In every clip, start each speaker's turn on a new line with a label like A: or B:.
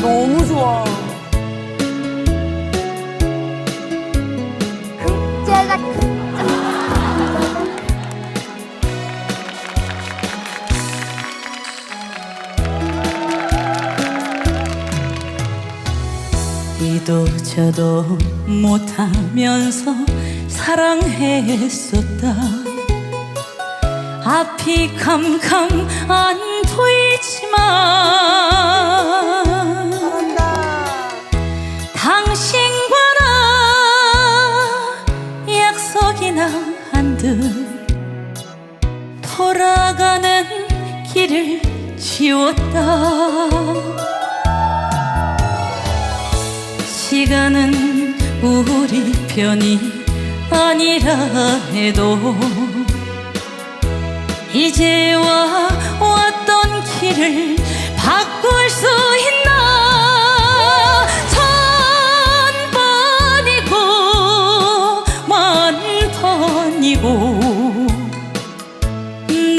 A: 너무 좋아. 이도 저도 못하면서 사랑했었다 앞이 캄캄 안 보이지만 약속이나 한듯 돌아가는 길을 지웠다. 시간은 우리 편이 아니라 해도 이제와 왔던 길을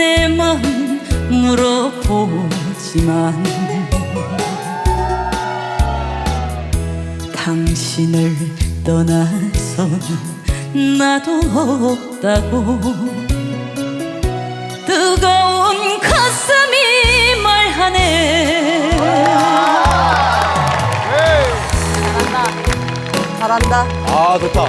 A: 내맘 물어보지만 당신을 떠나서는 나도 없다고 뜨거운 가슴이 말하네
B: 잘한다.
C: 아 좋다.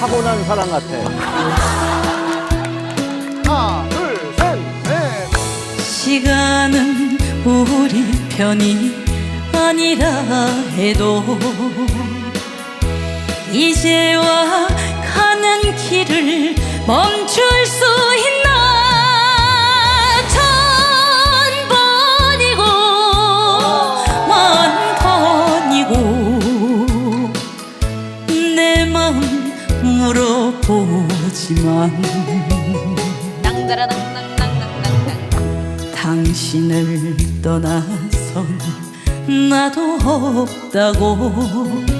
C: 타고난 사람 같아. 하나, 둘, 셋, 넷.
A: 시간은 우리 편이 아니라 해도 이제와 가는 길을 멈출 수 물어보지만 당신을 떠나선 나도 없다고